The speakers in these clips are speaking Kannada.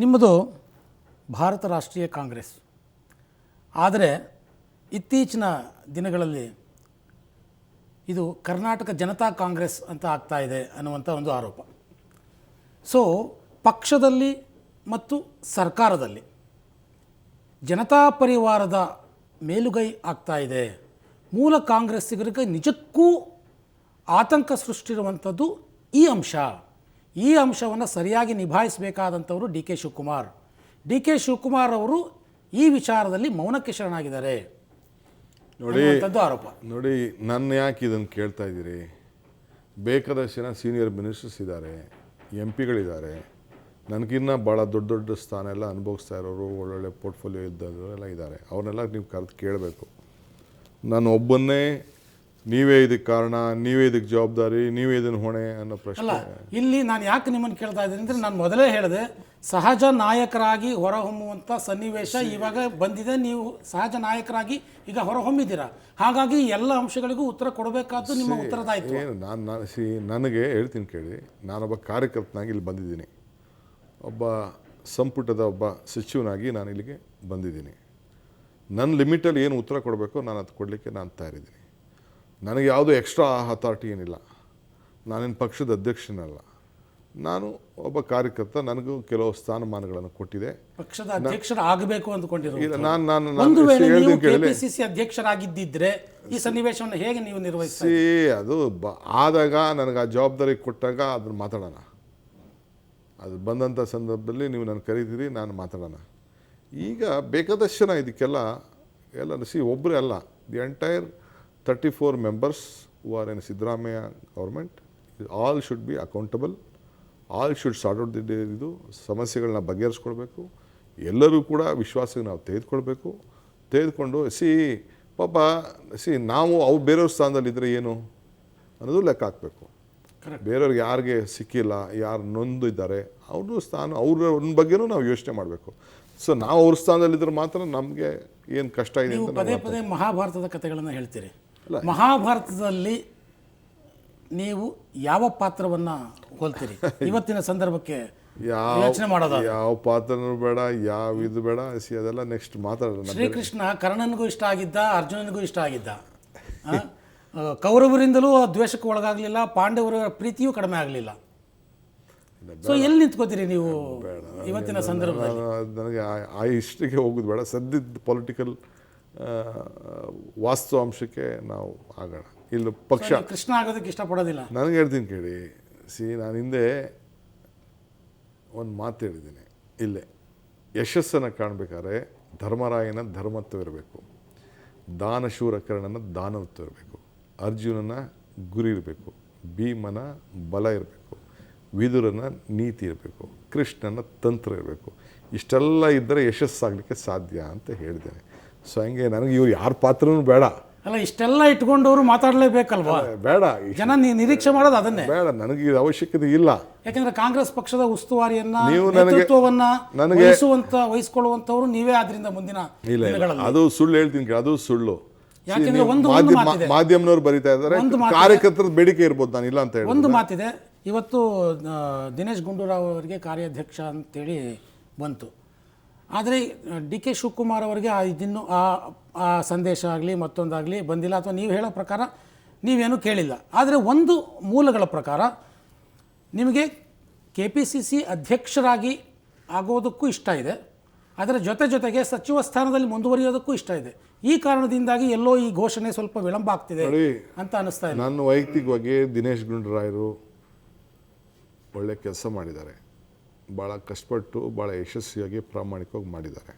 ನಿಮ್ಮದು ಭಾರತ ರಾಷ್ಟ್ರೀಯ ಕಾಂಗ್ರೆಸ್. ಆದರೆ ಇತ್ತೀಚಿನ ದಿನಗಳಲ್ಲಿ ಇದು ಕರ್ನಾಟಕ ಜನತಾ ಕಾಂಗ್ರೆಸ್ ಅಂತ ಆಗ್ತಾ ಇದೆ ಅನ್ನುವಂಥ ಒಂದು ಆರೋಪ. ಸೊ ಪಕ್ಷದಲ್ಲಿ ಮತ್ತು ಸರ್ಕಾರದಲ್ಲಿ ಜನತಾ ಪರಿವಾರದ ಮೇಲುಗೈ ಆಗ್ತಾ ಇದೆ. ಮೂಲ ಕಾಂಗ್ರೆಸ್ಸಿಗರಿಗೆ ನಿಜಕ್ಕೂ ಆತಂಕ ಸೃಷ್ಟಿರುವಂಥದ್ದು ಈ ಅಂಶ. ಈ ಅಂಶವನ್ನು ಸರಿಯಾಗಿ ನಿಭಾಯಿಸಬೇಕಾದಂಥವರು D K Shivakumar. D K Shivakumar ಅವರು ಈ ವಿಚಾರದಲ್ಲಿ ಮೌನಕ್ಕೆ ಶರಣಾಗಿದ್ದಾರೆ ನೋಡಿ ಆರೋಪ. ನೋಡಿ ನನ್ನ ಯಾಕೆ ಇದನ್ನು ಕೇಳ್ತಾ ಇದ್ದೀರಿ? ಬೇಕಾದಷ್ಟು ಜನ ಸೀನಿಯರ್ ಮಿನಿಸ್ಟರ್ಸ್ ಇದ್ದಾರೆ ಎಂ ಪಿಗಳಿದ್ದಾರೆ. ನನಗಿನ್ನ ಭಾಳ ದೊಡ್ಡ ದೊಡ್ಡ ಸ್ಥಾನ ಎಲ್ಲ ಅನುಭವಿಸ್ತಾ ಇರೋರು ಒಳ್ಳೊಳ್ಳೆ ಪೋರ್ಟ್ಫೋಲಿಯೋ ಇದ್ದವರು ಎಲ್ಲ ಇದ್ದಾರೆ. ಅವ್ರನ್ನೆಲ್ಲ ನೀವು ಕರೆದು ಕೇಳಬೇಕು. ನಾನು ಒಬ್ಬನ್ನೇ ನೀವೇ ಇದಕ್ಕೆ ಕಾರಣ ನೀವೇ ಇದಕ್ಕೆ ಜವಾಬ್ದಾರಿ ನೀವೇ ಇದನ್ನು ಹೊಣೆ ಅನ್ನೋ ಪ್ರಶ್ನೆ. ಅಲ್ಲ ಇಲ್ಲಿ ನಾನು ಯಾಕೆ ನಿಮ್ಮನ್ನು ಕೇಳ್ತಾ ಇದ್ದೀನಿ ಅಂದರೆ ನಾನು ಮೊದಲೇ ಹೇಳಿದೆ ಸಹಜ ನಾಯಕರಾಗಿ ಹೊರಹೊಮ್ಮುವಂಥ ಸನ್ನಿವೇಶ ಇವಾಗ ಬಂದಿದೆ ನೀವು ಸಹಜ ನಾಯಕರಾಗಿ ಈಗ ಹೊರಹೊಮ್ಮಿದ್ದೀರಾ? ಹಾಗಾಗಿ ಎಲ್ಲ ಅಂಶಗಳಿಗೂ ಉತ್ತರ ಕೊಡಬೇಕಾದ್ದು ನಿಮ್ಮ ಉತ್ತರದಾಯಿತು ಏನು ನಾನು ನಾನು ಸಿ ನನಗೆ ಹೇಳ್ತೀನಿ ಕೇಳಿ ನಾನೊಬ್ಬ ಕಾರ್ಯಕರ್ತನಾಗಿ ಇಲ್ಲಿ ಬಂದಿದ್ದೀನಿ. ಒಬ್ಬ ಸಂಪುಟದ ಒಬ್ಬ ಸಚಿವನಾಗಿ ನಾನು ಇಲ್ಲಿಗೆ ಬಂದಿದ್ದೀನಿ. ನನ್ನ ಲಿಮಿಟಲ್ಲಿ ಏನು ಉತ್ತರ ಕೊಡಬೇಕು ನಾನು ಅದು ಕೊಡಲಿಕ್ಕೆ ನಾನು ತಯಾರಿದ್ದೀನಿ. ನನಗೆ ಯಾವುದೂ ಎಕ್ಸ್ಟ್ರಾ ಅಥಾರಿಟಿ ಏನಿಲ್ಲ. ನಾನೇನು ಪಕ್ಷದ ಅಧ್ಯಕ್ಷನಲ್ಲ. ನಾನು ಒಬ್ಬ ಕಾರ್ಯಕರ್ತ ನನಗೂ ಕೆಲವು ಸ್ಥಾನಮಾನಗಳನ್ನು ಕೊಟ್ಟಿದೆ. ಪಕ್ಷದ ಅಧ್ಯಕ್ಷರ ಆಗಬೇಕು ಅಂದ್ಕೊಂಡಿರೋ ನಾನು ನಾನು ಒಂದು ವೇಳೆ ನೀವು ಕೆಪಿಸಿಸಿ ಅಧ್ಯಕ್ಷರಾಗಿದ್ದಿದ್ರೆ ಈ ಸನ್ನಿವೇಶವನ್ನು ಹೇಗೆ ನೀವು ನಿರ್ವಹಿಸಿ ಅದು ಬ ಆದಾಗ ನನಗೆ ಆ ಜವಾಬ್ದಾರಿ ಕೊಟ್ಟಾಗ ಅದನ್ನು ಮಾತಾಡೋಣ. ಅದು ಬಂದಂಥ ಸಂದರ್ಭದಲ್ಲಿ ನೀವು ನಾನು ಕರೀತೀರಿ ನಾನು ಮಾತಾಡೋಣ. ಈಗ ಬೇಕಾದಷ್ಟು ಜನ ಇದಕ್ಕೆಲ್ಲ ಎಲ್ಲ ಸಿ ಒಬ್ಬರೇ ಅಲ್ಲ. The entire thirty four members who are in Siddaramaiah government all should be accountable all should sort out the ಇದು ಸಮಸ್ಯೆಗಳನ್ನ ಬಗೆಹರಿಸ್ಕೊಳ್ಬೇಕು. ಎಲ್ಲರೂ ಕೂಡ ವಿಶ್ವಾಸಕ್ಕೆ ನಾವು ತೆಗೆದುಕೊಳ್ಬೇಕು. ತೆಗೆದುಕೊಂಡು ಸಿ ಪಾಪ ಸಿ ನಾವು ಅವ್ರು ಬೇರೆಯವ್ರ ಸ್ಥಾನದಲ್ಲಿದ್ದರೆ ಏನು? ಅನ್ನೋದು ಲೆಕ್ಕ ಹಾಕಬೇಕು. ಬೇರೆಯವ್ರಿಗೆ ಯಾರಿಗೆ ಸಿಕ್ಕಿಲ್ಲ ಯಾರು ನೊಂದಿದ್ದಾರೆ ಅವರು ಸ್ಥಾನ ಅವ್ರ ಬಗ್ಗೆನೂ ನಾವು ಯೋಚನೆ ಮಾಡಬೇಕು. ಸೊ ನಾವು ಅವ್ರ ಸ್ಥಾನದಲ್ಲಿದ್ದರೆ ಮಾತ್ರ ನಮಗೆ ಏನು ಕಷ್ಟ ಇದೆ ಅಂತ ಪದೇ ಪದೇ ಮಹಾಭಾರತದ ಕಥೆಗಳನ್ನು ಹೇಳ್ತೀರಿ. ಮಹಾಭಾರತದಲ್ಲಿ ನೀವು ಯಾವ ಪಾತ್ರವನ್ನ ಹೋಲ್ತೀರಿ? ಇವತ್ತಿನ ಸಂದರ್ಭಕ್ಕೆ ಯಾವ ಯೋಚನೆ ಮಾಡೋದ? ಯಾವ ಪಾತ್ರನೂ ಬೇಡ ಯಾವ ಇದು ಬೇಡ. ಸಿ ಅದೆಲ್ಲ ನೆಕ್ಸ್ಟ್ ಮಾತಾಡೋಣ. ಶ್ರೀಕೃಷ್ಣ ಕರ್ಣನಿಗೂ ಇಷ್ಟ ಆಗಿದ್ದ ಅರ್ಜುನನಿಗೂ ಇಷ್ಟ ಆಗಿದ್ದ? ಕೌರವರಿಂದಲೂ ದ್ವೇಷಕ್ಕೆ ಒಳಗಾಗಲಿಲ್ಲ ಪಾಂಡವರ ಪ್ರೀತಿಯೂ ಕಡಿಮೆ ಆಗಲಿಲ್ಲ. ಸೊ ಎಲ್ಲಿ ನಿಂತ್ಕೋತೀರಿ ನೀವು ಇವತ್ತಿನ ಸಂದರ್ಭದಲ್ಲಿ? ನನಗೆ ಆ- ಇಷ್ಟಕ್ಕೆ ಹೋಗೋದು ಬೇಡ. ಸದ್ಯದ ಪೊಲಿಟಿಕಲ್ ವಾಸ್ತವಾಂಶಕ್ಕೆ ನಾವು ಆಗೋಣ. ಇಲ್ಲಿ ಪಕ್ಷ. ಕೃಷ್ಣ ಆಗೋದಕ್ಕೆ ಇಷ್ಟಪಡೋದಿಲ್ಲ. ನನಗೆ ಹೇಳ್ತೀನಿ ಕೇಳಿ. ಸಿ ನಾನು ಹಿಂದೆ ಒಂದು ಮಾತು ಹೇಳಿದ್ದೀನಿ. ಇಲ್ಲೇ ಯಶಸ್ಸನ್ನು ಕಾಣಬೇಕಾದ್ರೆ ಧರ್ಮರಾಯನ ಧರ್ಮತ್ವ ಇರಬೇಕು. ದಾನಶೂರ ಕರ್ಣನ ದಾನವತ್ವ ಇರಬೇಕು. ಅರ್ಜುನನ ಗುರಿ ಇರಬೇಕು. ಭೀಮನ ಬಲ ಇರಬೇಕು. ವಿದುರನ ನೀತಿ ಇರಬೇಕು. ಕೃಷ್ಣನ ತಂತ್ರ ಇರಬೇಕು. ಇಷ್ಟೆಲ್ಲ ಇದ್ದರೆ ಯಶಸ್ಸಾಗಲಿಕ್ಕೆ ಸಾಧ್ಯ ಅಂತ ಹೇಳಿದ್ದೇನೆ. ಸೊ ಹಂಗೆ ನನಗೆ ಇವ್ರು ಯಾರ ಪಾತ್ರನೂ ಬೇಡ. ಅಲ್ಲ ಇಷ್ಟೆಲ್ಲ ಇಟ್ಕೊಂಡವರು ಮಾತಾಡಲೇಬೇಕಲ್ವಾ? ಬೇಡ. ಜನ ನೀ- ನಿರೀಕ್ಷೆ ಮಾಡೋದು ಅದನ್ನೇ. ಬೇಡ ನನಗೆ ಇದು ಅವಶ್ಯಕತೆ ಇಲ್ಲ. ಯಾಕಂದ್ರೆ ಕಾಂಗ್ರೆಸ್ ಪಕ್ಷದ ಉಸ್ತುವಾರಿಯನ್ನ ನೀವು ನನಗೆ- ನೇತೃತ್ವವನ್ನ ನನಗೆ- ವಹಿಸುವಂತ ವಹಿಸ್ಕೊಳ್ಳುವಂತವ್ರು ನೀವೇ ಆದ್ರಿಂದ ಮುಂದಿನ ಇಲ್ಲ ಇಲ್ಲ. ದಿನಗಳಲ್ಲಿ. ಅದು ಸುಳ್ಳು ಹೇಳ್ತೀನಿ ಕೇಳಿ ಅದು ಸುಳ್ಳು. ಯಾಕೆಂದ್ರೆ ನೀವು ಒಂದು- ಒಂದು ಮಾಧ್ಯಮ ಮಾತಿದೆ. ಬರೀತಾ ಇದ್ದಾರೆ. ಒಂದು ಮಾತಿದೆ. ಕಾರ್ಯಕರ್ತರ ಬೇಡಿಕೆ ಇರ್ಬೋದು ನಾನು ಇಲ್ಲ ಅಂತ ಹೇಳಿ ಒಂದು ಮಾತಿದೆ. ಇವತ್ತು ಆ, ದಿನೇಶ್ ಗುಂಡೂರಾವ್ ಅವರಿಗೆ ಕಾರ್ಯಾಧ್ಯಕ್ಷ ಅಂತೇಳಿ ಬಂತು. ಆದರೆ ಡಿ ಕೆ ಶಿವಕುಮಾರ್ ಅವರಿಗೆ ಆ ಇದಿನ್ನು ಆ ಆ ಸಂದೇಶ ಆಗಲಿ ಮತ್ತೊಂದಾಗಲಿ ಬಂದಿಲ್ಲ ಅಥವಾ ನೀವು ಹೇಳೋ ಪ್ರಕಾರ ನೀವೇನು ಕೇಳಿಲ್ಲ. ಆದರೆ ಒಂದು ಮೂಲಗಳ ಪ್ರಕಾರ ನಿಮಗೆ ಕೆ ಪಿ ಸಿ ಸಿ ಅಧ್ಯಕ್ಷರಾಗಿ ಆಗೋದಕ್ಕೂ ಇಷ್ಟ ಇದೆ. ಅದರ ಜೊತೆ ಜೊತೆಗೆ ಸಚಿವ ಸ್ಥಾನದಲ್ಲಿ ಮುಂದುವರಿಯೋದಕ್ಕೂ ಇಷ್ಟ ಇದೆ. ಈ ಕಾರಣದಿಂದಾಗಿ ಎಲ್ಲೋ ಈ ಘೋಷಣೆ ಸ್ವಲ್ಪ ವಿಳಂಬ ಆಗ್ತಿದೆ ಅಂತ ಅನಿಸ್ತಾ ಇದೆ. ನನ್ನ ವೈಯಕ್ತಿಕವಾಗಿ ದಿನೇಶ್ ಗುಂಡೂರಾಯರು ಒಳ್ಳೆ ಕೆಲಸ ಮಾಡಿದ್ದಾರೆ. ಭಾಳ ಕಷ್ಟಪಟ್ಟು ಭಾಳ ಯಶಸ್ವಿಯಾಗಿ ಪ್ರಾಮಾಣಿಕವಾಗಿ ಮಾಡಿದ್ದಾರೆ.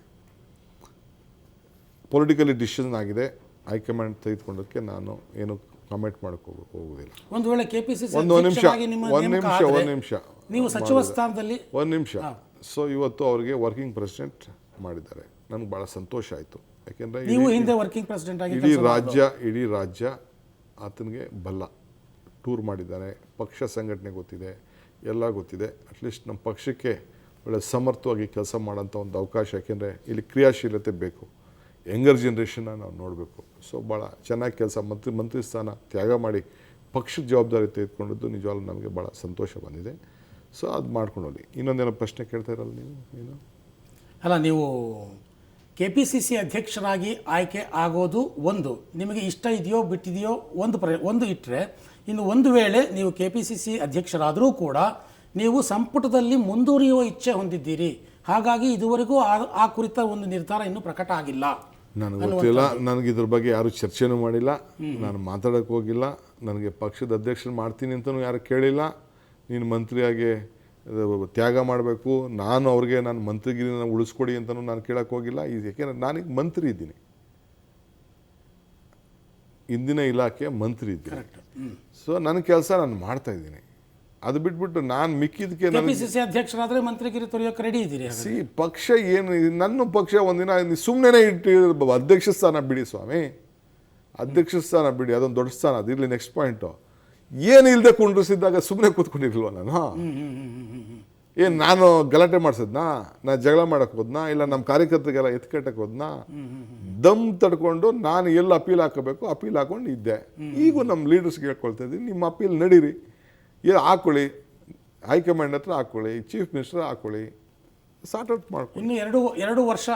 ಪೊಲಿಟಿಕಲಿ ಡಿಸಿಷನ್ ಆಗಿದೆ. ಹೈಕಮಾಂಡ್ ತೆಗೆದುಕೊಂಡಕ್ಕೆ ನಾನು ಏನು ಕಮೆಂಟ್ ಮಾಡಕ್ಕೆ ಹೋಗುವುದಿಲ್ಲ. ಹೋಗೋದಿಲ್ಲ ಒಂದು ವೇಳೆ ಕೆಪಿಸಿಸಿ ಒಂದು ನಿಮಿಷ ಒಂದು ನಿಮಿಷ ಒಂದು ನಿಮಿಷ. ನೀವು ಸಚಿವ ಸ್ಥಾನದಲ್ಲಿ ಒಂದು ನಿಮಿಷ. ಸೊ ಇವತ್ತು ಅವರಿಗೆ ವರ್ಕಿಂಗ್ ಪ್ರೆಸಿಡೆಂಟ್ ಮಾಡಿದ್ದಾರೆ. ನನಗೆ ಭಾಳ ಸಂತೋಷ ಆಯಿತು. ಯಾಕೆಂದರೆ ನೀವು ಹಿಂದೆ ವರ್ಕಿಂಗ್ ಪ್ರೆಸಿಡೆಂಟ್ ಆಗಿ ಇಡೀ ರಾಜ್ಯ ಇಡೀ ರಾಜ್ಯ ಆತನಿಗೆ ಬಲ್ಲ. ಟೂರ್ ಮಾಡಿದ್ದಾರೆ. ಪಕ್ಷ ಸಂಘಟನೆ ಗೊತ್ತಿದೆ. ಎಲ್ಲ ಗೊತ್ತಿದೆ. ಅಟ್ಲೀಸ್ಟ್ ನಮ್ಮ ಪಕ್ಷಕ್ಕೆ ಒಳ್ಳೆ ಸಮರ್ಥವಾಗಿ ಕೆಲಸ ಮಾಡೋಂಥ ಒಂದು ಅವಕಾಶ, ಯಾಕೆಂದರೆ ಇಲ್ಲಿ ಕ್ರಿಯಾಶೀಲತೆ ಬೇಕು. ಯಂಗರ್ ಜನ್ರೇಷನ್ನ ನಾವು ನೋಡಬೇಕು. ಸೊ ಭಾಳ ಚೆನ್ನಾಗಿ ಕೆಲಸ ಮಂತ್ರಿ ಮಂತ್ರಿ ಸ್ಥಾನ ತ್ಯಾಗ ಮಾಡಿ ಪಕ್ಷದ ಜವಾಬ್ದಾರಿ ತೆಗೆದುಕೊಂಡಿದ್ದು ನಿಜವಾಗ್ಲೂ ನಮಗೆ ಭಾಳ ಸಂತೋಷ ಬಂದಿದೆ. ಸೊ ಅದು ಮಾಡ್ಕೊಂಡು ಹೋಗಿ. ಇನ್ನೊಂದೇನೋ ಪ್ರಶ್ನೆ ಕೇಳ್ತಾ ಇರಲ್ಲ ನೀವು? ಏನು? ಅಲ್ಲ, ನೀವು ಕೆ ಪಿ ಸಿ ಸಿ ಅಧ್ಯಕ್ಷರಾಗಿ ಆಯ್ಕೆ ಆಗೋದು ಒಂದು. ನಿಮಗೆ ಇಷ್ಟ ಇದೆಯೋ, ಬಿಟ್ಟಿದೆಯೋ, ಒಂದು ಪ್ರ ಒಂದು ಇಟ್ಟರೆ ಇನ್ನು ಒಂದು ವೇಳೆ ನೀವು ಕೆ ಪಿ ಸಿ ಸಿ ಅಧ್ಯಕ್ಷರಾದರೂ ಕೂಡ ನೀವು ಸಂಪುಟದಲ್ಲಿ ಮುಂದುವರಿಯುವ ಇಚ್ಛೆ ಹೊಂದಿದ್ದೀರಿ. ಹಾಗಾಗಿ ಇದುವರೆಗೂ ಆ ಕುರಿತ ಒಂದು ನಿರ್ಧಾರ ಇನ್ನೂ ಪ್ರಕಟ ಆಗಿಲ್ಲ. ನನಗೆ ಗೊತ್ತಿಲ್ಲ. ನನಗೆ ಇದ್ರ ಬಗ್ಗೆ ಯಾರು ಚರ್ಚೆನೂ ಮಾಡಿಲ್ಲ. ನಾನು ಮಾತಾಡೋಕ್ಕೆ ಹೋಗಿಲ್ಲ. ನನಗೆ ಪಕ್ಷದ ಅಧ್ಯಕ್ಷರು ಮಾಡ್ತೀನಿ ಅಂತಲೂ ಯಾರು ಕೇಳಿಲ್ಲ. ನೀನು ಮಂತ್ರಿಯಾಗಿ ತ್ಯಾಗ ಮಾಡಬೇಕು. ನಾನು ಅವ್ರಿಗೆ ನಾನು ಮಂತ್ರಿಗಿರಿನ ಉಳಿಸ್ಕೊಡಿ ಅಂತಲೂ ನಾನು ಕೇಳಕ್ಕೆ ಹೋಗಿಲ್ಲ. ಇದು ಯಾಕೆಂದ್ರೆ ನಾನೀಗ ಮಂತ್ರಿ ಇದ್ದೀನಿ. ಇಂದಿನ ಇಲಾಖೆ ಮಂತ್ರಿ ಇದ್ದೀನಿ. ಸೊ ನನ್ನ ಕೆಲಸ ನಾನು ಮಾಡ್ತಾ ಇದ್ದೀನಿ. ಅದು ಬಿಟ್ಬಿಟ್ಟು ನಾನು ಮಿಕ್ಕಿದ್ದಕ್ಕೆ ಕೆ ನನಗೆ ಪಿ ಸಿ ಸಿ ಅಧ್ಯಕ್ಷರಾದರೆ ಮಂತ್ರಿಗಿರಿ ತೊರೆಯೋಕೆ ರೆಡಿ ಇದ್ದೀರಿ ಸಿ ಪಕ್ಷ ಏನು ನನ್ನ ಪಕ್ಷ ಒಂದಿನ ಸುಮ್ಮನೆ ಇಟ್ಟು ಅಧ್ಯಕ್ಷ ಸ್ಥಾನ ಬಿಡಿ ಸ್ವಾಮಿ. ಅಧ್ಯಕ್ಷ ಸ್ಥಾನ ಬಿಡಿ ಅದೊಂದು ದೊಡ್ಡ ಸ್ಥಾನ ಅದು ಇರಲಿ ನೆಕ್ಸ್ಟ್ ಪಾಯಿಂಟು ಏನು ಇಲ್ಲದೆ ಕುಂಡ್ರಿಸಿದ್ದಾಗ ಸುಮ್ಮನೆ ಕೂತ್ಕೊಂಡಿರ್ಲ್ವ ನಾನು? ಏನು ನಾನು ಗಲಾಟೆ ಮಾಡಿಸಿದ್ನಾ? ನಾನು ಜಗಳ ಮಾಡೋಕ್ಕೆ ಹೋದ್ನಾ? ಇಲ್ಲ ನಮ್ಮ ಕಾರ್ಯಕರ್ತರಿಗೆಲ್ಲ ಎತ್ಕಟ್ಟಕ್ಕೆ ಹೋದ್ನಾ? ದಮ್ ತಡ್ಕೊಂಡು ನಾನು ಎಲ್ಲಿ ಅಪೀಲ್ ಹಾಕಬೇಕು ಅಪೀಲ್ ಹಾಕೊಂಡು ಇದ್ದೆ. ಈಗೂ ನಮ್ಮ ಲೀಡರ್ಸ್ಗೆ ಹೇಳ್ಕೊಳ್ತಾ ಇದ್ದೀನಿ ನಿಮ್ಮ ಅಪೀಲ್ ನಡೀರಿ. ಏನು ಹಾಕೊಳ್ಳಿ. ಹೈಕಮಾಂಡ್ ಹತ್ರ ಹಾಕೊಳ್ಳಿ ಚೀಫ್ ಮಿನಿಸ್ಟರ್ ಹಾಕೊಳ್ಳಿ. ಸಾರ್ಟ್ ಔಟ್ ಮಾಡ್ಕೊಳ್ಳಿ. ಇನ್ನು ಎರಡು ಎರಡು ವರ್ಷ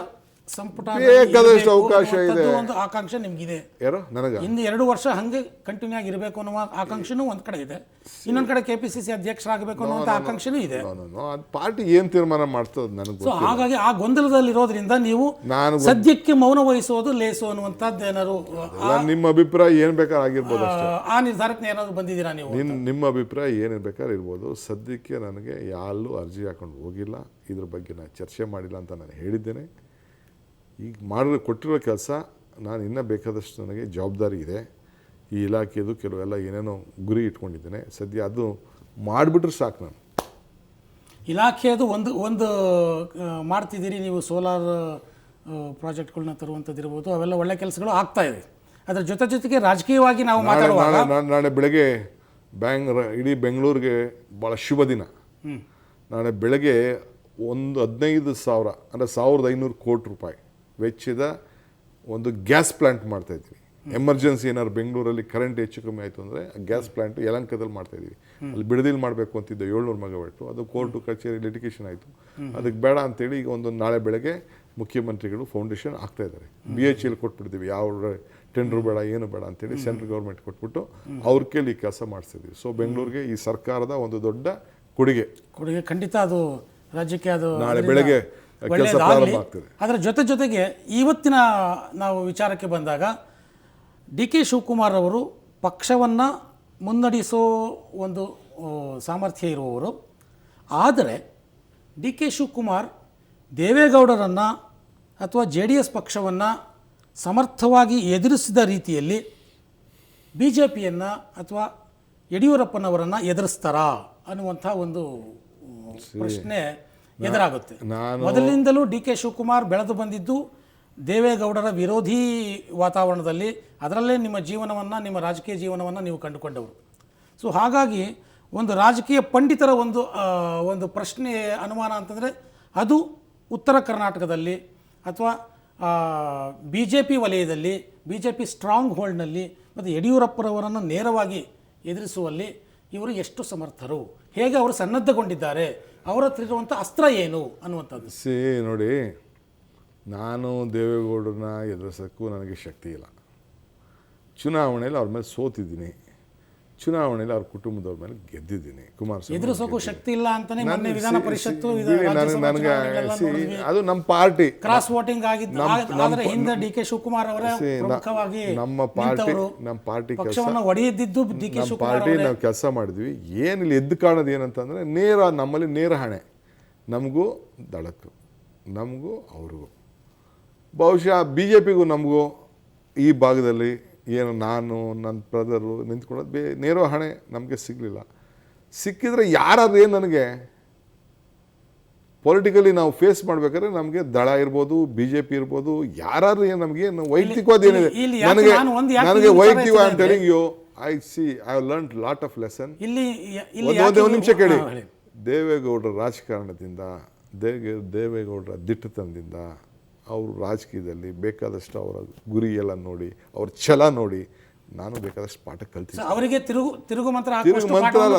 ಸಂಪುಟ ಬೇಕಾದಷ್ಟು ಅವಕಾಶ ಇದೆ. ಒಂದು ಆಕಾಂಕ್ಷೆ ನಿಮ್ಗಿದೆ. ಯಾರೋ? ನನಗ? ಇನ್ನು ಎರಡು ವರ್ಷ ಹಂಗೆ ಕಂಟಿನ್ಯೂ ಆಗಿರಬೇಕು ಅನ್ನುವ ಆಕಾಂಕ್ಷೆನೂ ಒಂದ್ ಕಡೆ ಇದೆ. ಇನ್ನೊಂದ್ ಕಡೆ ಕೆಪಿಸಿಸಿ ಅಧ್ಯಕ್ಷರಾಗಬೇಕು ಅನ್ನುವಂಥ ಆಕಾಂಕ್ಷೆನೂ ಇದೆ. ಪಾರ್ಟಿ ಏನು ತೀರ್ಮಾನ ಮಾಡ್ತದ ನನಗೆ ಸೊ ಹಾಗಾಗಿ ಆ ಗೊಂದಲದಲ್ಲಿರೋದ್ರಿಂದ ನೀವು ನಾನು ಸದ್ಯಕ್ಕೆ ಮೌನ ವಹಿಸೋದು ಲೇಸು ಅನ್ನುವಂಥದ್ದು ಏನಾದ್ರು ನಿಮ್ಮ ಅಭಿಪ್ರಾಯ ಏನು ಬೇಕಾದ್ರೆ ಆಗಿರ್ಬೋದು ಆ ನಿರ್ಧಾರಕ್ಕೆ ಏನಾದ್ರು ಬಂದಿದ್ದೀರಾ ನೀವು ನಿಮ್ಮ ಅಭಿಪ್ರಾಯ ಏನು ಬೇಕಾದ್ರೆ ಇರ್ಬೋದು. ಸದ್ಯಕ್ಕೆ ನನಗೆ ಯಾರು ಅರ್ಜಿ ಹಾಕೊಂಡು ಹೋಗಿಲ್ಲ. ಇದ್ರ ಬಗ್ಗೆ ನಾನು ಚರ್ಚೆ ಮಾಡಿಲ್ಲ ಅಂತ ನಾನು ಹೇಳಿದ್ದೇನೆ. ಈಗ ಮಾಡಿರೋ ಕೊಟ್ಟಿರೋ ಕೆಲಸ ನಾನು ಇನ್ನೂ ಬೇಕಾದಷ್ಟು ನನಗೆ ಜವಾಬ್ದಾರಿ ಇದೆ. ಈ ಇಲಾಖೆಯದು ಕೆಲವೆಲ್ಲ ಏನೇನೋ ಗುರಿ ಇಟ್ಕೊಂಡಿದ್ದೇನೆ. ಸದ್ಯ ಅದು ಮಾಡಿಬಿಟ್ರೆ ಸಾಕು ನಾನು. ಇಲಾಖೆಯದು ಒಂದು ಒಂದು ಮಾಡ್ತಿದ್ದೀರಿ ನೀವು ಸೋಲಾರ್ ಪ್ರಾಜೆಕ್ಟ್ಗಳನ್ನ ತರುವಂಥದ್ದಿರ್ಬೋದು ಅವೆಲ್ಲ ಒಳ್ಳೆ ಕೆಲಸಗಳು ಆಗ್ತಾ ಇದೆ. ಅದರ ಜೊತೆ ಜೊತೆಗೆ ರಾಜಕೀಯವಾಗಿ ನಾವು ಮಾತಾಡುವಾಗ ನಾಳೆ ಬೆಳಗ್ಗೆ ಬ್ಯಾಂಗ್ ಇಡೀ ಬೆಂಗಳೂರಿಗೆ ಭಾಳ ಶುಭ ದಿನ. ನಾಳೆ ಬೆಳಗ್ಗೆ ಒಂದು ಹದಿನೈದು ಸಾವಿರ ಅಂದರೆ ಸಾವಿರದ ಐನೂರು ಕೋಟಿ ರೂಪಾಯಿ. ವೆಚ್ಚದ ಒಂದು ಗ್ಯಾಸ್ ಪ್ಲಾಂಟ್ ಮಾಡ್ತಾ ಇದ್ವಿ. ಎಮರ್ಜೆನ್ಸಿ ಏನಾದ್ರು ಬೆಂಗಳೂರಲ್ಲಿ ಕರೆಂಟ್ ಹೆಚ್ಚು ಕಮ್ಮಿ ಆಯಿತು ಅಂದರೆ ಗ್ಯಾಸ್ ಪ್ಲಾಂಟ್ ಯಲಂಕದಲ್ಲಿ ಮಾಡ್ತಾ ಇದ್ವಿ. ಅಲ್ಲಿ ಬಿಡದಿಲ್ ಮಾಡಬೇಕು ಅಂತಿದ್ದ ಏಳ್ನೂರು ಮೆಗಾವಾಟು. ಅದು ಕೋರ್ಟು ಕಚೇರಿ ಲಿಟಿಗೇಷನ್ ಆಯಿತು. ಅದಕ್ಕೆ ಬೇಡ ಅಂತೇಳಿ ಈಗ ಒಂದು ನಾಳೆ ಬೆಳಗ್ಗೆ ಮುಖ್ಯಮಂತ್ರಿಗಳು ಫೌಂಡೇಶನ್ ಆಗ್ತಾ ಇದ್ದಾರೆ. ಬಿ ಎಚ್ ಎಲ್ ಕೊಟ್ಬಿಡ್ತೀವಿ. ಯಾವ ಟೆಂಡ್ರು ಬೇಡ ಏನು ಬೇಡ ಅಂತೇಳಿ ಸೆಂಟ್ರಲ್ ಗೌರ್ಮೆಂಟ್ ಕೊಟ್ಬಿಟ್ಟು ಅವ್ರ ಕೈಲಿ ಈ ಕೆಲಸ ಮಾಡಿಸ್ತಿದ್ವಿ ಸೊ ಬೆಂಗಳೂರಿಗೆ ಈ ಸರ್ಕಾರದ ಒಂದು ದೊಡ್ಡ ಕೊಡುಗೆ. ಕೊಡುಗೆ ಖಂಡಿತ ಅದು ರಾಜ್ಯಕ್ಕೆ ಅದು ನಾಳೆ ಬೆಳಗ್ಗೆ ಕೆಲಸ ಒಳ್ಳೆಯದಾಗ್ಲಿ. ಪ್ರಾರಂಭ ಆಗ್ತದೆ. ಅದರ ಜೊತೆ ಜೊತೆಗೆ ಇವತ್ತಿನ ನಾವು ವಿಚಾರಕ್ಕೆ ಬಂದಾಗ ಡಿ ಕೆ ಶಿವಕುಮಾರ್ ಅವರು ಪಕ್ಷವನ್ನು ಮುನ್ನಡೆಸೋ ಒಂದು ಸಾಮರ್ಥ್ಯ ಇರುವವರು. ಆದರೆ ಡಿ ಕೆ ಶಿವಕುಮಾರ್ ದೇವೇಗೌಡರನ್ನು ಅಥವಾ ಜೆ ಡಿ ಎಸ್ ಪಕ್ಷವನ್ನು ಸಮರ್ಥವಾಗಿ ಎದುರಿಸಿದ ರೀತಿಯಲ್ಲಿ ಬಿ ಜೆ ಪಿಯನ್ನು ಅಥವಾ ಯಡಿಯೂರಪ್ಪನವರನ್ನು ಎದುರಿಸ್ತಾರಾ ಅನ್ನುವಂಥ ಒಂದು ಪ್ರಶ್ನೆ ಎದುರಾಗುತ್ತೆ. ಮೊದಲಿನಿಂದಲೂ ಡಿ ಕೆ ಶಿವಕುಮಾರ್ ಬೆಳೆದು ಬಂದಿದ್ದು ದೇವೇಗೌಡರ ವಿರೋಧಿ ವಾತಾವರಣದಲ್ಲಿ. ಅದರಲ್ಲೇ ನಿಮ್ಮ ಜೀವನವನ್ನು ನಿಮ್ಮ ರಾಜಕೀಯ ಜೀವನವನ್ನು ನೀವು ಕಂಡುಕೊಂಡವರು. ಸೊ ಹಾಗಾಗಿ ಒಂದು ರಾಜಕೀಯ ಪಂಡಿತರ ಒಂದು ಒಂದು ಪ್ರಶ್ನೆ ಅನುಮಾನ ಅಂತಂದರೆ ಅದು ಉತ್ತರ ಕರ್ನಾಟಕದಲ್ಲಿ ಅಥವಾ ಬಿ ಜೆ ಪಿ ವಲಯದಲ್ಲಿ ಬಿ ಜೆ ಪಿ ಸ್ಟ್ರಾಂಗ್ ಹೋಲ್ಡ್ನಲ್ಲಿ ಮತ್ತು ಯಡಿಯೂರಪ್ಪರವರನ್ನು ನೇರವಾಗಿ ಎದುರಿಸುವಲ್ಲಿ ಇವರು ಎಷ್ಟು ಸಮರ್ಥರು? ಹೇಗೆ ಅವರು ಸನ್ನದ್ಧಗೊಂಡಿದ್ದಾರೆ? ಅವರ ಹತ್ರ ಇರುವಂಥ ಅಸ್ತ್ರ ಏನು ಅನ್ನುವಂಥದ್ದು. ಸಿ, ನೋಡಿ, ನಾನು ದೇವೇಗೌಡರನ್ನ ಎದುರಿಸೋಕ್ಕೂ ನನಗೆ ಶಕ್ತಿ ಇಲ್ಲ. ಚುನಾವಣೆಯಲ್ಲಿ ಅವ್ರ ಮೇಲೆ ಸೋತಿದ್ದೀನಿ. ಚುನಾವಣೆಯಲ್ಲಿ ಅವ್ರ ಕುಟುಂಬದವ್ರ ಮೇಲೆ ಗೆದ್ದಿದ್ದೀನಿ. ಕುಮಾರಸ್ವಾಮಿ ಎದುರಿಸೋಕ್ಕೂ ಶಕ್ತಿ ಇಲ್ಲ ಅಂತಾನೆ ಮೊನ್ನೆ ವಿಧಾನ ಪರಿಷತ್ತು ನನಗೆ. ಅದು ನಮ್ಮ ಪಾರ್ಟಿ. ಕ್ರಾಸ್ ವೋಟಿಂಗ್ ಆಗಿದ್ದು ಆದರೆ ಹಿಂದೆ ಡಿ ಕೆ ಶಿವಕುಮಾರ್ ಅವರ ಪ್ರಮುಖವಾಗಿ ನಮ್ಮ ಪಾರ್ಟಿ ನಮ್ಮ ಪಾರ್ಟಿ ಪಕ್ಷವನ್ನು ಒಡೆಯದಿದ್ದು ಡಿ ಕೆ ಶಿವಕುಮಾರ್ ಪಾರ್ಟಿ ನಾವು ಕೆಲಸ ಮಾಡಿದ್ವಿ. ಏನಿಲ್ಲ ಎದ್ದು ಕಾಣೋದು ಏನಂತಂದ್ರೆ ನೇರ ನಮ್ಮಲ್ಲಿ ನೇರ ಹಣೆ. ನಮಗೂ ದಳಕ್ಕೂ ನಮಗೂ ಅವ್ರಿಗೂ. ಬಹುಶಃ ಬಿ ಜೆ ಪಿಗೂ ನಮಗೂ ಈ ಭಾಗದಲ್ಲಿ ಏನು ನಾನು ನನ್ನ ಬ್ರದರು ನಿಂತ್ಕೊಳ್ಳೋದು ಬೇ ನಿರ್ವಹಣೆ ಹಣೆ ನಮಗೆ ಸಿಗಲಿಲ್ಲ. ಸಿಕ್ಕಿದ್ರೆ ಯಾರಾದ್ರೂ ಏನು ನನಗೆ? ಪೊಲಿಟಿಕಲಿ ನಾವು ಫೇಸ್ ಮಾಡ್ಬೇಕಾದ್ರೆ ನಮಗೆ ದಳ ಇರ್ಬೋದು ಬಿ ಜೆ ಪಿ ಇರ್ಬೋದು ಯಾರಾದ್ರೂ ಏನು ನಮಗೆ ವೈಯಕ್ತಿಕವಾದ ಏನಿದೆ? ನನಗೆ ನನಗೆ ವೈಯಕ್ತಿಕ I am telling you I see I have learn lot of lesson ಒಂದು ನಿಮಿಷ ಕೇಳಿ. ದೇವೇಗೌಡರ ರಾಜಕಾರಣದಿಂದ ದೇವೆ ದೇವೇಗೌಡರ ದಿಟ್ಟತನದಿಂದ ಅವರು ರಾಜಕೀಯದಲ್ಲಿ ಬೇಕಾದಷ್ಟು ಅವರ ಗುರಿ ಎಲ್ಲ ನೋಡಿ ಅವ್ರ ಛಲ ನೋಡಿ ನಾನು ಬೇಕಾದಷ್ಟು ಪಾಠ ಕಲ್ತಿದ್ದೆ ಅವರಿಗೆ ತಿರುಗು ತಿರುಗು ಮಂತ್ರ ತಿರುಗು ಮಂತ್ರ ಅಲ್ಲ,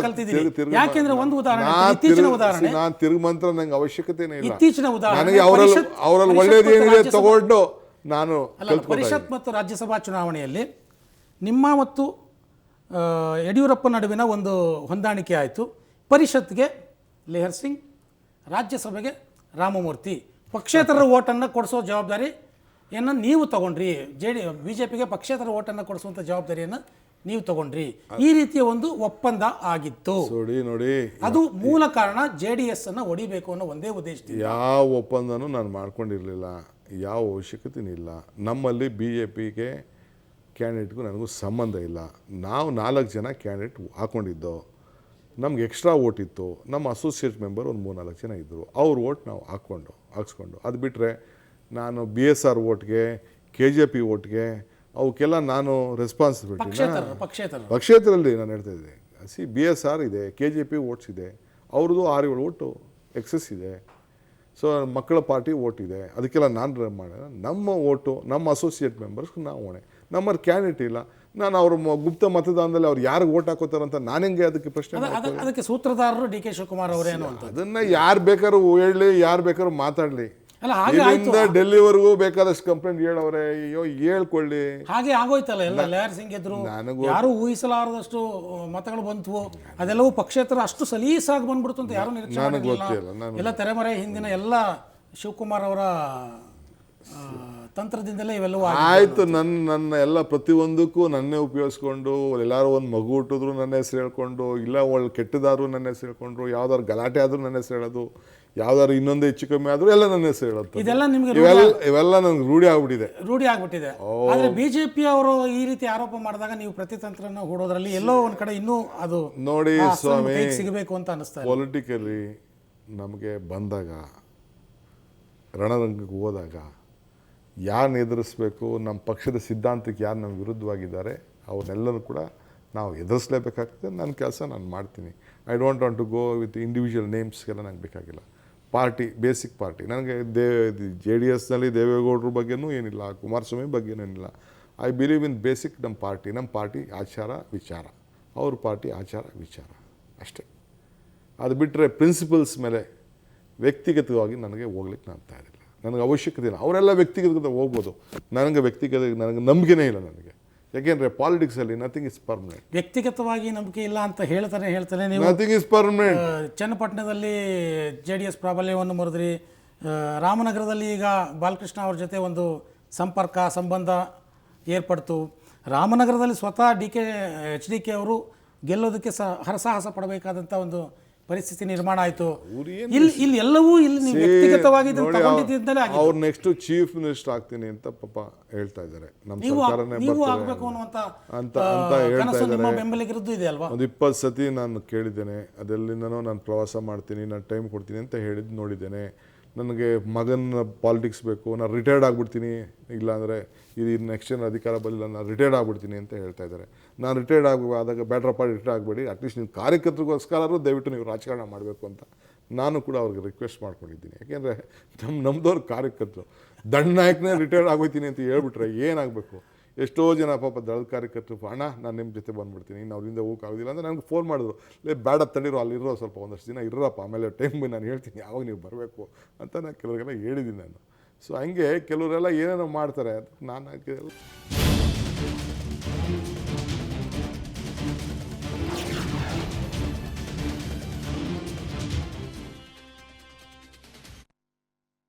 ಯಾಕೆಂದ್ರೆ ಒಂದು ಉದಾಹರಣೆ ಇತ್ತೀಚಿನ ಉದಾಹರಣೆ. ನಾನ್ ತಿರುಗು ಮಂತ್ರ ನಂಗೆ ಅವಶ್ಯಕತೆನೇ ಇಲ್ಲ. ಇತ್ತೀಚಿನ ಉದಾಹರಣೆ, ನನಗೆ ಅವರಲ್ಲಿ ಅವರಲ್ಲಿ ಒಳ್ಳೇದು ಏನಿದೆ ತಗೊಂಡು ನಾನು ಅಲ್ಲ ಪರಿಷತ್ ಮತ್ತು ರಾಜ್ಯಸಭಾ ಚುನಾವಣೆಯಲ್ಲಿ ನಿಮ್ಮ ಮತ್ತು ಯಡಿಯೂರಪ್ಪ ನಡುವಿನ ಒಂದು ಹೊಂದಾಣಿಕೆ ಆಯಿತು. ಪರಿಷತ್ಗೆ ಲೆಹರ್ ಸಿಂಗ್ ರಾಜ್ಯಸಭೆಗೆ ರಾಮಮೂರ್ತಿ. ಪಕ್ಷೇತರ ಓಟನ್ನು ಕೊಡಿಸೋ ಏನ ನೀವು ತಗೊಂಡ್ರಿ. ಜೆ ಡಿ ಬಿ ಜೆ ಪಿಗೆ ಪಕ್ಷೇತರ ಓಟನ್ನು ಕೊಡಿಸುವಂಥ ಜವಾಬ್ದಾರಿಯನ್ನು ನೀವು ತಗೊಂಡ್ರಿ. ಈ ರೀತಿಯ ಒಂದು ಒಪ್ಪಂದ ಆಗಿತ್ತು. ನೋಡಿ ನೋಡಿ. ಅದು ಮೂಲ ಕಾರಣ ಜೆ ಡಿ ಎಸ್ ಅನ್ನು ಹೊಡಿಬೇಕು ಅನ್ನೋ ಒಂದೇ ಉದ್ದೇಶ ಯಾವ ಒಪ್ಪಂದನೂ ನಾನು ಮಾಡ್ಕೊಂಡಿರಲಿಲ್ಲ. ಯಾವ ಅವಶ್ಯಕತೆನೂ ಇಲ್ಲ. ನಮ್ಮಲ್ಲಿ ಬಿ ಜೆ ಪಿಗೆ ಕ್ಯಾಂಡಿಡೇಟ್ಗೂ ನನಗೂ ಸಂಬಂಧ ಇಲ್ಲ. ನಾವು ನಾಲ್ಕು ಜನ ಕ್ಯಾಂಡಿಡೇಟ್ ಹಾಕ್ಕೊಂಡಿದ್ದು ನಮ್ಗೆ ಎಕ್ಸ್ಟ್ರಾ ಓಟ್ ಇತ್ತು. ನಮ್ಮ ಅಸೋಸಿಯೇಟ್ ಮೆಂಬರ್ ಒಂದು ಮೂರು ನಾಲ್ಕು ಜನ ಇದ್ದರು ಅವ್ರ ಓಟ್ ನಾವು ಹಾಕ್ಕೊಂಡು ಹಾಕ್ಸ್ಕೊಂಡು. ಅದು ಬಿಟ್ಟರೆ ನಾನು ಬಿ ಎಸ್ ಆರ್ ಓಟ್ಗೆ ಕೆ ಜೆ ಪಿ ಓಟ್ಗೆ ಅವಕ್ಕೆಲ್ಲ ನಾನು ರೆಸ್ಪಾನ್ಸಿಬಿಲಿಟಿನ ಪಕ್ಷೇತರ ಪಕ್ಷೇತರಲ್ಲಿ ನಾನು ಹೇಳ್ತಾ ಇದ್ದೆ. ಸಿ ಬಿ ಎಸ್ ಆರ್ ಇದೆ ಕೆ ಜೆ ಪಿ ಓಟ್ಸ್ ಇದೆ ಅವ್ರದ್ದು ಆರು ಏಳು ಓಟು ಎಕ್ಸಸ್ ಇದೆ. ಸೊ ಮಕ್ಕಳ ಪಾರ್ಟಿ ಓಟ್ ಇದೆ. ಅದಕ್ಕೆಲ್ಲ ನಾನು ರನ್ ಮಾಡೋಣ ನಮ್ಮ ಓಟು ನಮ್ಮ ಅಸೋಸಿಯೇಟ್ ಮೆಂಬರ್ಸ್ ನಾವು ಹೊಣೆ. ನಮ್ಮಲ್ಲಿ ಕ್ಯಾಂಡಿಡೇಟ್ ಇಲ್ಲ. ನಾನು ಅವ್ರ ಗುಪ್ತ ಮತದಾನದಲ್ಲಿ ಅವ್ರು ಯಾರಿಗೆ ಓಟ್ ಹಾಕೋತಾರಂತ ನಾನು ಹೆಂಗೆ ಅದಕ್ಕೆ ಪ್ರಶ್ನೆ ಅದ- ಅದ- ಅದಕ್ಕೆ ಸೂತ್ರಧಾರರು ಡಿ ಕೆ ಶಿವಕುಮಾರ್ ಅವರೇನು ಅಂತ ಅದನ್ನ ಯಾರು ಬೇಕಾದ್ರೂ ಹೇಳಲಿ ಯಾರು ಬೇಕಾದ್ರೂ ಮಾತಾಡಲಿ. ಅಲ್ಲ ಹಾಗೆ ಆಯ್ತು. ಇಲ್ಲಿಂದ ಡೆಲ್ಲಿವರೆಗೂ ಬೇಕಾದಷ್ಟು ಕಂಪ್ಲೇಂಟ್ ಹೇಳವ್ರೆ ಅಯ್ಯೋ ಹೇಳ್ಕೊಳ್ಳಿ. ಹಾಗೆ ಆಗೋಯ್ತಲ್ಲ ಎಲ್ಲ ಲೇಯರ್ ಸಿಂಗ್ ಇದ್ರು ಯಾರು ಊಹಿಸಲಾರದಷ್ಟು ಮತಗಳು ಬಂತು ಅದೆಲ್ಲವೂ ಪಕ್ಷೇತರ ಅಷ್ಟು ಸಲೀಸಾಗಿ ಬಂದ್ಬಿಡ್ತು ಅಂತ ಯಾರು ನಿರೀಕ್ಷೆ ಎಲ್ಲ ತೆರೆಮರೆ ಹಿಂದಿನ ಎಲ್ಲ ಶಿವಕುಮಾರ್ ಅವರ ತಂತ್ರದಿಂದಲೇ ಇವೆಲ್ಲವೂ. ಆಯ್ತು ನನ್ನ ನನ್ನ ಎಲ್ಲ ಪ್ರತಿಯೊಂದಕ್ಕೂ ನನ್ನೇ ಉಪಯೋಗಿಸ್ಕೊಂಡು ಎಲ್ಲಾರು ಒಂದು ಮಗು ಹುಟ್ಟಿದ್ರು ನನ್ನ ಹೆಸರು ಹೇಳ್ಕೊಂಡು ಇಲ್ಲ ಒಳ್ಳೆ ಕೆಟ್ಟದಾದ್ರು ನನ್ನ ಹೆಸರು ಹೇಳ್ಕೊಂಡ್ರು ಯಾವ್ದಾದ್ರು ಗಲಾಟೆ ಆದ್ರೂ ನನ್ನ ಹೆಸರು ಹೇಳೋದು ಯಾವ್ದಾದ್ರು ಇನ್ನೊಂದು ಹೆಚ್ಚು ಕಮ್ಮಿ ಆದ್ರೂ ಎಲ್ಲ ನನ್ನ ಹೆಸರು ಹೇಳೋದು. ಇದೆಲ್ಲ ನಿಮಗೆ ಇವೆಲ್ಲ ಇವೆಲ್ಲ ನನಗೆ ರೂಢಿ ಆಗ್ಬಿಟ್ಟಿದೆ. ರೂಢಿ ಆಗ್ಬಿಟ್ಟಿದೆ. ಆದ್ರೆ ಬಿಜೆಪಿ ಅವರು ಈ ರೀತಿ ಆರೋಪ ಮಾಡಿದಾಗ ನೀವು ಪ್ರತಿತಂತ್ರನ ಹೂಡೋದ್ರಲ್ಲಿ ಎಲ್ಲೋ ಒಂದು ಕಡೆ ಇನ್ನೂ ಅದು ನೋಡಿ ಸ್ವಾಮಿ ಸಿಗಬೇಕು ಅಂತ ಅನಿಸ್ತಾ ಇದೆ. ಪೊಲಿಟಿಕಲಿ ನಮಗೆ ಬಂದಾಗ ರಣರಂಗಕ್ಕೆ ಹೋದಾಗ ಯಾರನ್ನ ಎದುರಿಸ್ಬೇಕು, ನಮ್ಮ ಪಕ್ಷದ ಸಿದ್ಧಾಂತಕ್ಕೆ ಯಾರು ನಮ್ಮ ವಿರುದ್ಧವಾಗಿದ್ದಾರೆ, ಅವನ್ನೆಲ್ಲರೂ ಕೂಡ ನಾವು ಎದುರಿಸ್ಲೇಬೇಕಾಗ್ತದೆ. ನನ್ನ ಕೆಲಸ ನಾನು ಮಾಡ್ತೀನಿ. I don't want to go with individual ನೇಮ್ಸ್ಗೆಲ್ಲ ನಂಗೆ ಬೇಕಾಗಿಲ್ಲ. Party basic party. ನನಗೆ ದೇ, ಜೆ ಡಿ ಎಸ್ನಲ್ಲಿ ದೇವೇಗೌಡರ ಬಗ್ಗೆನೂ ಏನಿಲ್ಲ, ಕುಮಾರಸ್ವಾಮಿ ಬಗ್ಗೆನೂ ಏನಿಲ್ಲ. ಐ ಬಿಲೀವ್ ಇನ್ ಬೇಸಿಕ್ ನಮ್ಮ ಪಾರ್ಟಿ. ನಮ್ಮ ಪಾರ್ಟಿ ಆಚಾರ, ವಿಚಾರ. ಅವ್ರ ಪಾರ್ಟಿ ಆಚಾರ, ವಿಚಾರ. ಅಷ್ಟೇ. ಅದು ಬಿಟ್ಟರೆ ಪ್ರಿನ್ಸಿಪಲ್ಸ್ ಮೇಲೆ ವ್ಯಕ್ತಿಗತವಾಗಿ ನನಗೆ ಹೋಗ್ಲಿಕ್ಕೆ ನಾನು ತಯಾರಿಲ್ಲ. ನನಗೆ ಅವಶ್ಯಕತೆ ಇಲ್ಲ. ಅವರೆಲ್ಲ ವ್ಯಕ್ತಿಗತ ಹೋಗ್ಬೋದು. ನನಗೆ ವ್ಯಕ್ತಿಗತ ನನಗೆ ನಂಬಿಕೆನೇ ಇಲ್ಲ ನನಗೆ. ಯಾಕೆಂದರೆ ಪಾಲಿಟಿಕ್ಸಲ್ಲಿ ನಥಿಂಗ್ ಇಸ್ ಪರ್ಮನೆಂಟ್ ವ್ಯಕ್ತಿಗತವಾಗಿ ನಂಬಿಕೆ ಇಲ್ಲ ಅಂತ ಹೇಳ್ತಾನೆ ಹೇಳ್ತಾನೆ ನೀವು ನಥಿಂಗ್ ಇಸ್ ಪರ್ಮನೆಂಟ್ ಚನ್ನಪಟ್ಟಣದಲ್ಲಿ ಜೆ ಡಿ ಎಸ್ ಪ್ರಾಬಲ್ಯವನ್ನು ಮುರಿದ್ರಿ. ರಾಮನಗರದಲ್ಲಿ ಈಗ ಬಾಲಕೃಷ್ಣ ಅವ್ರ ಜೊತೆ ಒಂದು ಸಂಪರ್ಕ ಸಂಬಂಧ ಏರ್ಪಡ್ತು. ರಾಮನಗರದಲ್ಲಿ ಸ್ವತಃ D K H D K ಅವರು ಗೆಲ್ಲೋದಕ್ಕೆ ಸಹ ಹರಸಾಹಸ ಪಡಬೇಕಾದಂಥ ಒಂದು ಪರಿಸ್ಥಿತಿ ನಿರ್ಮಾಣ ಆಯಿತು. ಇಲ್ಲಿ ಇಲ್ಲಿ ಎಲ್ಲವೂ ಇಲ್ಲಿ ನೀವು ವ್ಯಕ್ತಿಗತವಾಗಿ ಅವ್ರು ನೆಕ್ಸ್ಟ್ ಚೀಫ್ ಮಿನಿಸ್ಟರ್ ಆಗ್ತೀನಿ ಅಂತ ಪಾಪ ಹೇಳ್ತಾ ಇದ್ದಾರೆ. ನಮ್ಮ ಸರ್ಕಾರನೇ ನೀವು ಆಗಬೇಕು ಅನ್ನುವಂಥ ಅಂತ ಅಂತ ಹೇಳ್ತಾ ಇದ್ದಾರೆ. ಬೆಂಬಲಿಗರದ್ದು ಇದೆ ಅಲ್ವಾ? ಒಂದು ಇಪ್ಪತ್ತು ಸತಿ ನಾನು ಕೇಳಿದ್ದೇನೆ. ಅದೆಲ್ಲಿಂದನೋ ನಾನು ಪ್ರವಾಸ ಮಾಡ್ತೀನಿ ನಾನು ಟೈಮ್ ಕೊಡ್ತೀನಿ ಅಂತ ಹೇಳಿದ್ದು ನೋಡಿದ್ದೇನೆ. ನನಗೆ ಮಗನ ಪಾಲಿಟಿಕ್ಸ್ ಬೇಕು ನಾನು ರಿಟೈರ್ಡ್ ಆಗಿಬಿಡ್ತೀನಿ, ಇಲ್ಲಾಂದರೆ ಇದು ನೆಕ್ಸ್ಟ್ ಏನು ಅಧಿಕಾರ ಬರಲಿಲ್ಲ ನಾನು ರಿಟೈರ್ಡ್ ಆಗಿಬಿಡ್ತೀನಿ ಅಂತ ಹೇಳ್ತಾ ಇದ್ದಾರೆ. ನಾನು ರಿಟೈರ್ಡ್ ಆಗುವ ಆದಾಗ ಬ್ಯಾಟ್ರಪ್ಪ ರಿಟೈರ್ಡ್ ಆಗಬೇಡಿ ಅಟ್ಲೀಸ್ಟ್ ನೀವು ಕಾರ್ಯಕರ್ತರಿಗೋಸ್ಕರ ದಯವಿಟ್ಟು ನೀವು ರಾಜಕಾರಣ ಮಾಡಬೇಕು ಅಂತ ನಾನು ಕೂಡ ಅವ್ರಿಗೆ ರಿಕ್ವೆಸ್ಟ್ ಮಾಡ್ಕೊಂಡಿದ್ದೀನಿ. ಯಾಕೆಂದರೆ ನಮ್ಮ ನಮ್ಮದವ್ರು ಕಾರ್ಯಕರ್ತರು. ದಣ್ಣ ನಾಯಕನೇ ರಿಟೈರ್ಡ್ ಆಗೋಯ್ತೀನಿ ಅಂತ ಹೇಳ್ಬಿಟ್ರೆ ಏನಾಗಬೇಕು? ಎಷ್ಟೋ ಜನ ಪಾಪ ದಳದ ಕಾರ್ಯಕರ್ತರು, ಅಣ್ಣ, ನಾನು ನಿಮ್ಮ ಜೊತೆ ಬಂದ್ಬಿಡ್ತೀನಿ, ಇನ್ನು ಅವರಿಂದ ಹೋಗೋಕ್ಕಾಗೋದಿಲ್ಲ ಅಂದರೆ ನನಗೆ ಫೋನ್ ಮಾಡಿದ್ರು. ಲೇ, ಬೇಡ ಅಲ್ಲಿ ಅಲ್ಲಿರೋ ಸ್ವಲ್ಪ ಒಂದಷ್ಟು ದಿನ ಇರೋಪ್ಪ ಆಮೇಲೆ ಟೈಮ್ ನಾನು ಹೇಳ್ತೀನಿ, ಯಾವಾಗ ನೀವು ಬರಬೇಕು? ಅಂತ ನಾನು ಕೆಲವರಿಗೆಲ್ಲ ಹೇಳಿದ್ದೀನಿ ನಾನು. ಸೊ ಹಂಗೆ ಕೆಲವರೆಲ್ಲ ಏನೇನೋ ಮಾಡ್ತಾರೆ, ನಾನು ಹಾಕಿದೆಲ್ಲ